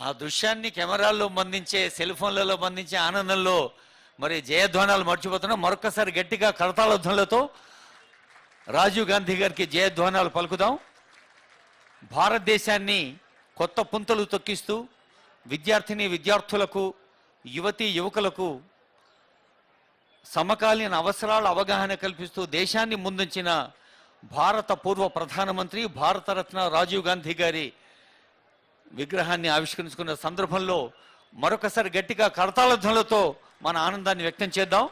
ఆ దృశ్యాన్ని కెమెరాల్లో బంధించే సెల్ ఫోన్లలో బంధించే ఆనందంలో మరి జయధ్వానాలు మర్చిపోతున్నాం. మరొకసారి గట్టిగా కరతాళధ్వనులతో రాజీవ్ గాంధీ గారికి జయధ్వానాలు పలుకుదాం. భారతదేశాన్ని కొత్త పుంతలు తొక్కిస్తూ విద్యార్థిని విద్యార్థులకు యువతి యువకులకు సమకాలీన అవసరాల అవగాహన కల్పిస్తూ దేశాన్ని ముందుంచిన భారత పూర్వ ప్రధానమంత్రి భారతరత్న రాజీవ్ గాంధీ గారి విగ్రహాన్ని ఆవిష్కరించుకున్న సందర్భంలో మరొకసారి గట్టిగా కరతాళధ్వనులతో మన ఆనందాన్ని వ్యక్తం చేద్దాం.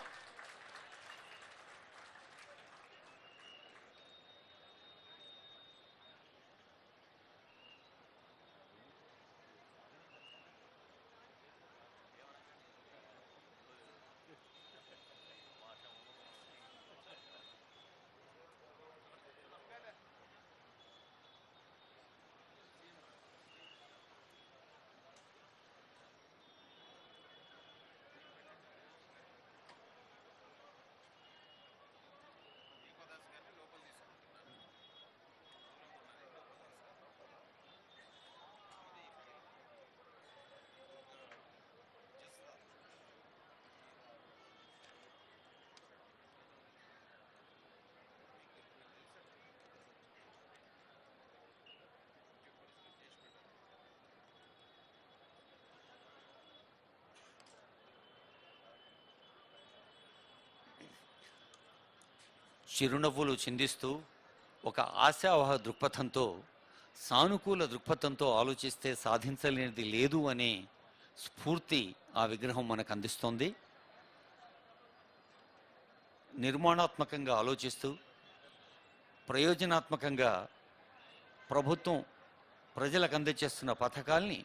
చిరునవ్వులు చిందిస్తూ ఒక ఆశావహ దృక్పథంతో సానుకూల దృక్పథంతో ఆలోచిస్తే సాధించలేనిది లేదు అనే స్ఫూర్తి ఆ విగ్రహం మనకు అందిస్తోంది. నిర్మాణాత్మకంగా ఆలోచిస్తూ ప్రయోజనాత్మకంగా ప్రభుత్వం ప్రజలకు అందజేస్తున్న పథకాల్ని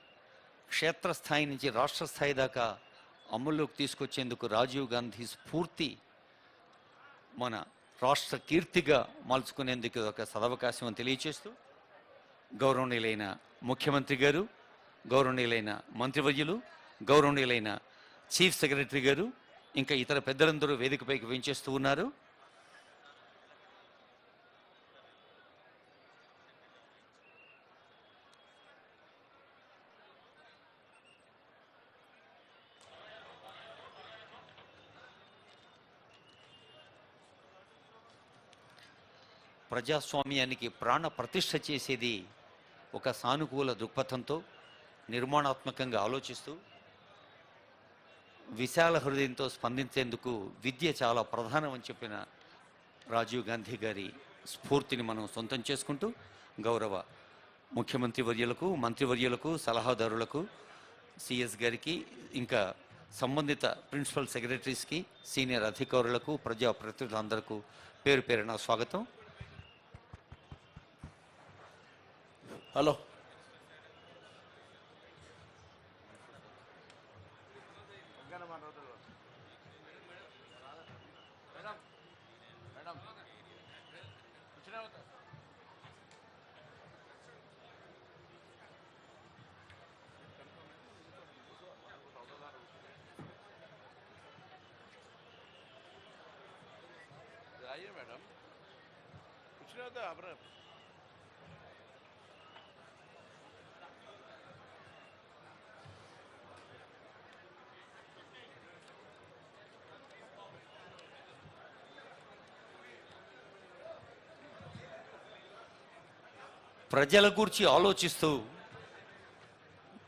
క్షేత్రస్థాయి నుంచి రాష్ట్ర స్థాయి దాకా అమల్లోకి తీసుకొచ్చేందుకు రాజీవ్ గాంధీ స్ఫూర్తి మన రాష్ట్ర కీర్తిగా మలుచుకునేందుకు ఒక సదవకాశం అని తెలియచేస్తూ గౌరవనీయులైన ముఖ్యమంత్రి గారు గౌరవనీయులైన మంత్రివర్యులు గౌరవనీయులైన చీఫ్ సెక్రటరీ గారు ఇంకా ఇతర పెద్దలందరూ వేదికపైకి వెంచేస్తూ ఉన్నారు. ప్రజాస్వామ్యానికి ప్రాణ ప్రతిష్ఠ చేసేది ఒక సానుకూల దృక్పథంతో నిర్మాణాత్మకంగా ఆలోచిస్తూ విశాల హృదయంతో స్పందించేందుకు విద్య చాలా ప్రధానమని చెప్పిన రాజీవ్ గాంధీ గారి స్ఫూర్తిని మనం సొంతం చేసుకుంటూ గౌరవ ముఖ్యమంత్రి వర్యులకు మంత్రివర్యులకు సలహాదారులకు సిఎస్ గారికి ఇంకా సంబంధిత ప్రిన్సిపల్ సెక్రటరీస్కి సీనియర్ అధికారులకు ప్రజాప్రతినిధులందరకు పేరు పేరున స్వాగతం. హలో आइए मैडम। कुछ नहीं होता अपने ప్రజల గురించి ఆలోచిస్తూ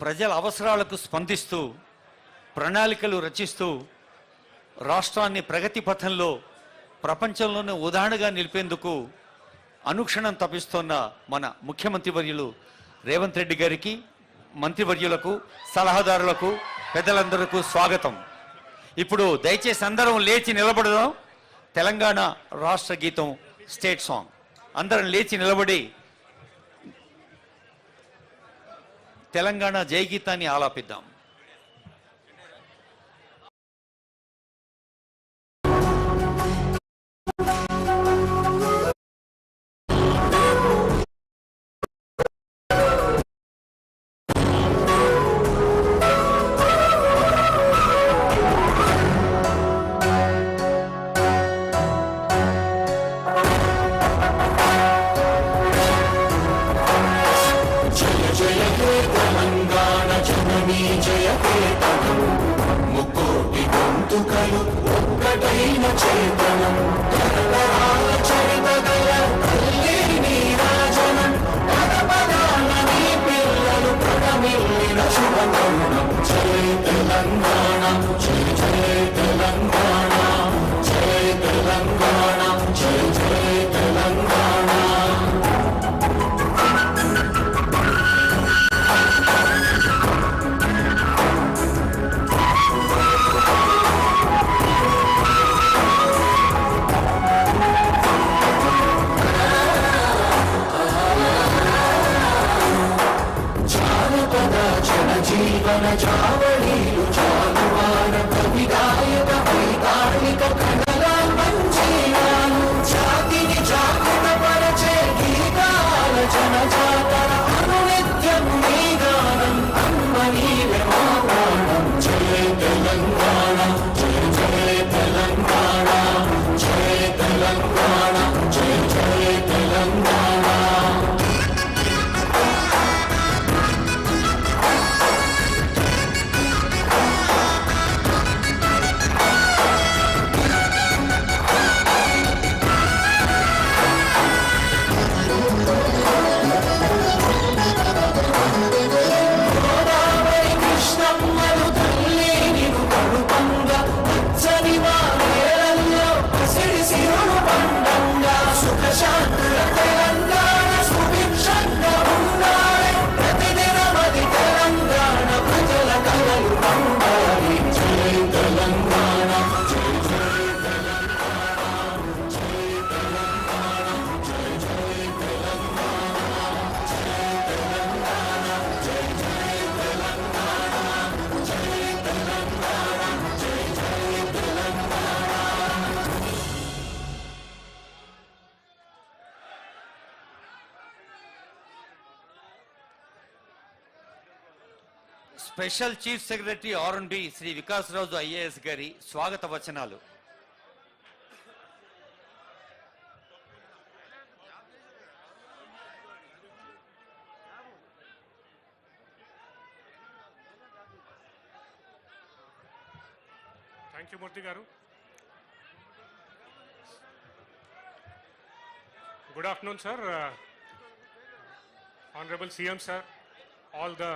ప్రజల అవసరాలకు స్పందిస్తూ ప్రణాళికలు రచిస్తూ రాష్ట్రాన్ని ప్రగతి పథంలో ప్రపంచంలోనే ఉదాహరణగా నిలిపేందుకు అనుక్షణం తప్పిస్తున్న మన ముఖ్యమంత్రి వర్యులు రేవంత్ రెడ్డి గారికి మంత్రివర్యులకు సలహాదారులకు పెద్దలందరకు స్వాగతం. ఇప్పుడు దయచేసి అందరం లేచి నిలబడదాం. తెలంగాణ రాష్ట్ర గీతం స్టేట్ సాంగ్. అందరం లేచి నిలబడి తెలంగాణ జయగీతాన్ని ఆలాపిద్దాం. నీ జయ చేతనం ముక్కోటి గొంతుకలు ఒక్కటైన చేతనం. తరతరాల చరిత గల తల్లి నీ రాజనం. పద పదాల నీ పిల్లలు పడమిల్లిన శుభగౌనం జయ Telangana. Special chief secretary R and B Shri Vikas Raju IAS గారి స్వాగత వచనాలు. థ్యాంక్ యూ మూర్తి గారు. Good afternoon sir honourable CM sir all the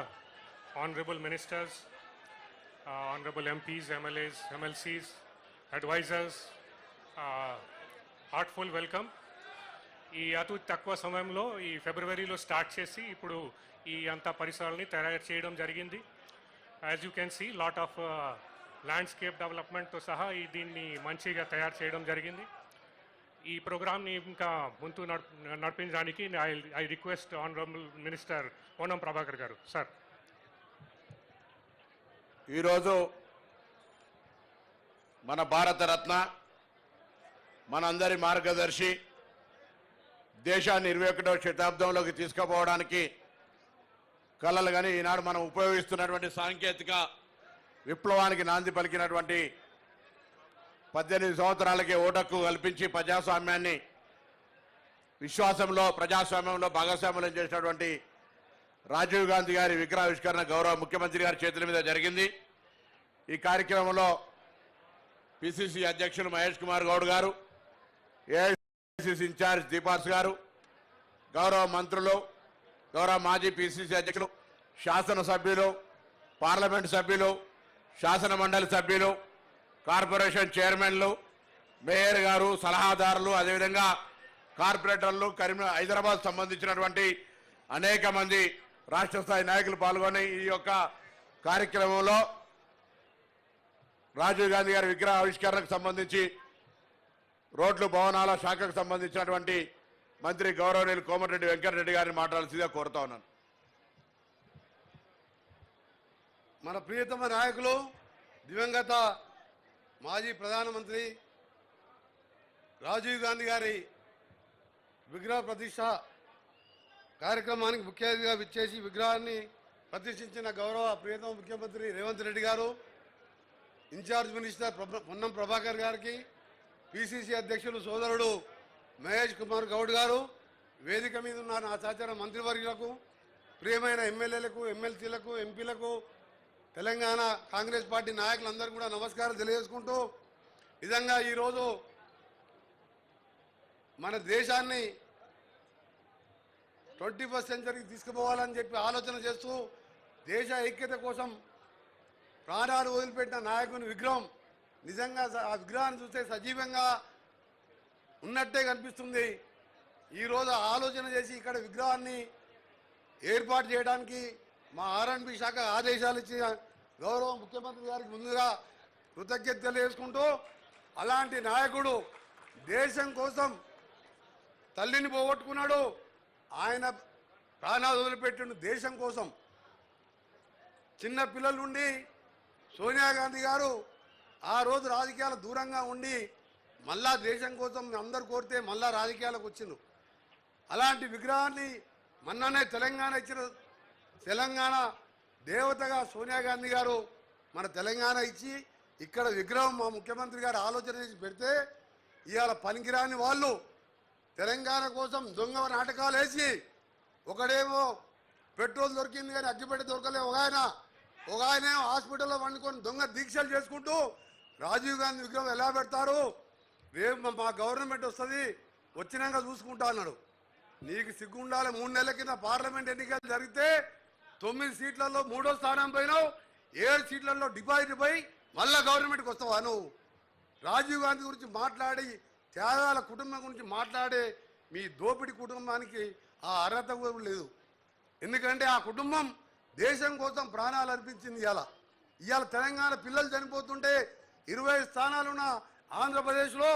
honourable ministers honourable MPs MLAs MLCs advisors heartful welcome ఈ అతి తక్కువ సమయంలో ఈ ఫిబ్రవరిలో స్టార్ట్ చేసి ఇప్పుడు ఈ అంత పరిసరాలని తయారు చేయడం జరిగింది. As you can see lot of landscape డెవలప్మెంట్తో సహా ఈ దీన్ని మంచిగా తయారు చేయడం జరిగింది. ఈ ప్రోగ్రామ్ని ఇంకా ముందు నడిపించడానికి I I request honourable minister Ponnam Prabhakar గారు. సార్ ఈరోజు మన భారతరత్న మనందరి మార్గదర్శి దేశాన్ని ఇరవై ఒకటవ శతాబ్దంలోకి తీసుకుపోవడానికి కళలు కానీ ఈనాడు మనం ఉపయోగిస్తున్నటువంటి సాంకేతిక విప్లవానికి నాంది పలికినటువంటి పద్దెనిమిది సంవత్సరాలకే ఓటక్కు కల్పించి ప్రజాస్వామ్యాన్ని విశ్వాసంలో ప్రజాస్వామ్యంలో భాగస్వామ్యం చేసినటువంటి రాజీవ్ గాంధీ గారి విగ్రహావిష్కరణ గౌరవ ముఖ్యమంత్రి గారి చేతుల మీద జరిగింది. ఈ కార్యక్రమంలో పిసిసి అధ్యక్షులు మహేష్ కుమార్ గౌడ్ గారు ఏఐసిసి ఇన్ఛార్జ్ దీపాస్ గారు గౌరవ మంత్రులు గౌరవ మాజీ పిసిసి అధ్యక్షులు శాసనసభ్యులు పార్లమెంట్ సభ్యులు శాసన మండలి సభ్యులు కార్పొరేషన్ చైర్మన్లు మేయర్ గారు సలహాదారులు అదేవిధంగా కార్పొరేటర్లు కరీం హైదరాబాద్ సంబంధించినటువంటి అనేక మంది రాష్ట్ర స్థాయి నాయకులు పాల్గొని ఈ యొక్క కార్యక్రమంలో రాజీవ్ గాంధీ గారి విగ్రహ ఆవిష్కరణకు సంబంధించి రోడ్లు భవనాల శాఖకు సంబంధించినటువంటి మంత్రి గౌరవనీయులు కోమటిరెడ్డి వెంకటరెడ్డి గారిని మాట్లాడాల్సిందిగా కోరుతా ఉన్నాను. మన ప్రియతమ నాయకులు దివంగత మాజీ ప్రధానమంత్రి రాజీవ్ గాంధీ గారి విగ్రహ ప్రతిష్ట కార్యక్రమానికి ముఖ్య అతిథిగా విచ్చేసి విగ్రహాన్ని ప్రతిష్ఠించిన గౌరవ ప్రియతమ ముఖ్యమంత్రి రేవంత్ రెడ్డి గారు ఇన్ఛార్జ్ మినిస్టర్ పొన్నం ప్రభాకర్ గారికి పిసిసి అధ్యక్షులు సోదరుడు మహేష్ కుమార్ గౌడ్ గారు వేదిక మీద ఉన్న నా సహచర మంత్రివర్యులకు ప్రియమైన ఎమ్మెల్యేలకు ఎమ్మెల్సీలకు ఎంపీలకు తెలంగాణ కాంగ్రెస్ పార్టీ నాయకులందరూ కూడా నమస్కారం తెలియజేసుకుంటూ నిజంగా ఈరోజు మన దేశాన్ని ట్వంటీ ఫస్ట్ సెంచరీకి తీసుకుపోవాలని చెప్పి ఆలోచన చేస్తూ దేశ ఐక్యత కోసం ప్రాణాలు వదిలిపెట్టిన నాయకుని విగ్రహం నిజంగా ఆ విగ్రహాన్ని చూస్తే సజీవంగా ఉన్నట్టే కనిపిస్తుంది. ఈరోజు ఆలోచన చేసి ఇక్కడ విగ్రహాన్ని ఏర్పాటు చేయడానికి మా ఆర్ఎండ్బి శాఖ ఆదేశాలు ఇచ్చిన గౌరవ ముఖ్యమంత్రి గారికి ముందుగా కృతజ్ఞత తెలియజేసుకుంటూ అలాంటి నాయకుడు దేశం కోసం తల్లిని పోగొట్టుకున్నాడు. ఆయన ప్రాణాలు వదిలిపెట్టిన దేశం కోసం చిన్న పిల్లల నుండి సోనియా గాంధీ గారు ఆ రోజు రాజకీయాలు దూరంగా ఉండి మళ్ళా దేశం కోసం అందరు కోరితే మళ్ళా రాజకీయాలకు వచ్చిండు అలాంటి విగ్రహాన్ని మొన్ననే తెలంగాణ ఇచ్చిన తెలంగాణ దేవతగా సోనియా గాంధీ గారు మన తెలంగాణ ఇచ్చి ఇక్కడ విగ్రహం మా ముఖ్యమంత్రి గారు ఆలోచన చేసి పెడితే ఇవాళ పనికిరాని వాళ్ళు తెలంగాణ కోసం దొంగ నాటకాలు వేసి ఒకడేమో పెట్రోల్ దొరికింది కానీ అగ్గిపెట్టె దొరకలే. ఒక ఆయన ఒక ఆయన హాస్పిటల్లో వండుకొని దొంగ దీక్షలు చేసుకుంటూ రాజీవ్ గాంధీ విగ్రహం ఎలా పెడతారు? రేపు మా- మా గవర్నమెంట్ వస్తుంది వచ్చినాక చూసుకుంటా అన్నాడు. నీకు సిగ్గుండాలి మూడు నెలల కింద పార్లమెంట్ ఎన్నికలు జరిగితే తొమ్మిది సీట్లలో మూడో స్థానం పోయినావు ఏడు సీట్లలో డిపాజిట్ పోయి మళ్ళా గవర్నమెంట్కి వస్తావా నువ్వు? రాజీవ్ గాంధీ గురించి మాట్లాడి పేదల కుటుంబం గురించి మాట్లాడే మీ దోపిడి కుటుంబానికి ఆ అర్హత కూడా లేదు. ఎందుకంటే ఆ కుటుంబం దేశం కోసం ప్రాణాలు అర్పించింది ఇవాళ ఇవాళ తెలంగాణ పిల్లలు చనిపోతుంటే ఇరవై స్థానాలున్న ఆంధ్రప్రదేశ్లో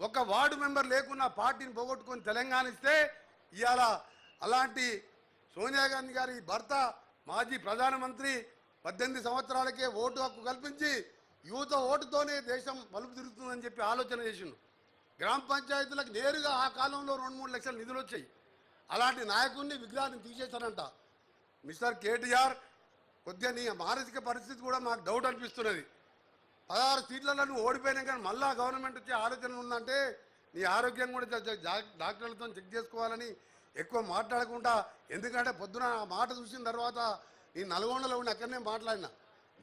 ఒక వార్డు మెంబర్ లేకున్నా పార్టీని పోగొట్టుకొని తెలంగాణ ఇస్తే ఇవాళ అలాంటి సోనియా గాంధీ గారి భర్త మాజీ ప్రధానమంత్రి పద్దెనిమిది సంవత్సరాలకే ఓటు హక్కు కల్పించి యువత ఓటుతోనే దేశం మలుపు తిరుగుతుందని చెప్పి ఆలోచన చేసిండు. గ్రామ పంచాయతీలకు నేరుగా ఆ కాలంలో రెండు మూడు లక్షల నిధులు వచ్చాయి. అలాంటి నాయకుడిని విగ్రహాన్ని తీసేశారంట. మిస్టర్ కేటీఆర్ కొద్దిగా నీ మానసిక పరిస్థితి కూడా మాకు డౌట్ అనిపిస్తున్నది. పదహారు సీట్లలో నువ్వు ఓడిపోయినా కానీ మళ్ళా గవర్నమెంట్ వచ్చే ఆలోచన ఉందంటే నీ ఆరోగ్యం కూడా డాక్టర్లతో చెక్ చేసుకోవాలని ఎక్కువ మాట్లాడకుండా ఎందుకంటే పొద్దున ఆ మాట చూసిన తర్వాత ఈ నల్గొండలో ఉండి అక్కడనే మాట్లాడినా.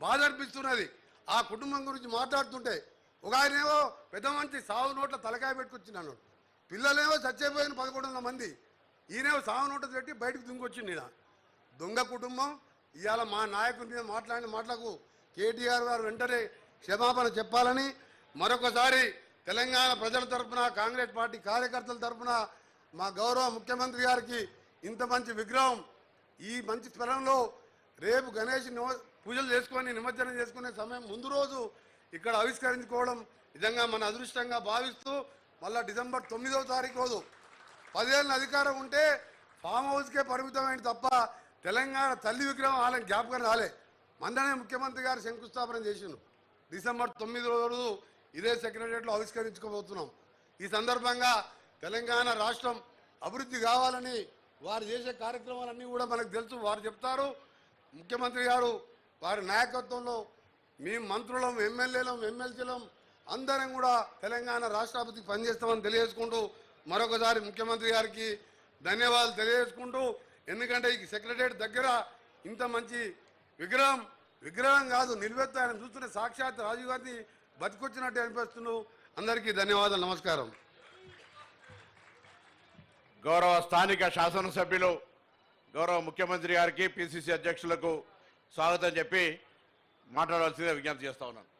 బాధ అనిపిస్తున్నది. ఆ కుటుంబం గురించి మాట్లాడుతుంటే ఒక ఆయనేమో పెద్ద మంచి సాగు నోట్ల తలకాయ పెట్టుకొచ్చినాను పిల్లలేమో చచ్చిపోయిన పదకొండు వందల మంది. ఈయనేమో సాగు నోట పెట్టి బయటకు దుంగొచ్చింది ఈయన దొంగ కుటుంబం. ఇవాళ మా నాయకుడి మీద మాట్లాడిన మాటలకు కేటీఆర్ గారు వెంటనే క్షమాపణ చెప్పాలని మరొకసారి తెలంగాణ ప్రజల తరఫున కాంగ్రెస్ పార్టీ కార్యకర్తల తరఫున మా గౌరవ ముఖ్యమంత్రి గారికి ఇంత మంచి విగ్రహం ఈ మంచి స్థలంలో రేపు గణేష్ పూజలు చేసుకొని నిమజ్జనం చేసుకునే సమయం ముందు రోజు ఇక్కడ ఆవిష్కరించుకోవడం నిజంగా మన అదృష్టంగా భావిస్తూ మళ్ళీ డిసెంబర్ తొమ్మిదవ తారీఖు రోజు పదేళ్ళ అధికారం ఉంటే ఫామ్ హౌస్కే పరిమితమైంది తప్ప తెలంగాణ తల్లి విగ్రహం వాళ్ళకి జ్ఞాపకం రాలే. మందనే ముఖ్యమంత్రి గారు శంకుస్థాపన చేసిండు. డిసెంబర్ తొమ్మిది రోజు ఇదే సెక్రటరియట్లో ఆవిష్కరించుకోబోతున్నాం. ఈ సందర్భంగా తెలంగాణ రాష్ట్రం అభివృద్ధి కావాలని వారు చేసే కార్యక్రమాలన్నీ కూడా మనకు తెలుసు వారు చెప్తారు. ముఖ్యమంత్రి గారు వారి నాయకత్వంలో మేము మంత్రులం ఎమ్మెల్యేలం ఎమ్మెల్సీలం అందరం కూడా తెలంగాణ రాష్ట్రపతికి పనిచేస్తామని తెలియజేసుకుంటూ మరొకసారి ముఖ్యమంత్రి గారికి ధన్యవాదాలు తెలియజేసుకుంటూ ఎందుకంటే ఈ సెక్రటరియట్ దగ్గర ఇంత మంచి విగ్రహం విగ్రహం కాదు నిలువెత్తు ఆయన చూస్తున్న సాక్షాత్ రాజీవ్ గాంధీ బతికొచ్చినట్టు అనిపిస్తున్నావు అందరికీ ధన్యవాదాలు నమస్కారం. గౌరవ స్థానిక శాసనసభ్యులు గౌరవ ముఖ్యమంత్రి గారికి పిసిసి అధ్యక్షులకు స్వాగతం చెప్పి మాట్లాడవలసిందిగా విజ్ఞప్తి చేస్తా ఉన్నాను.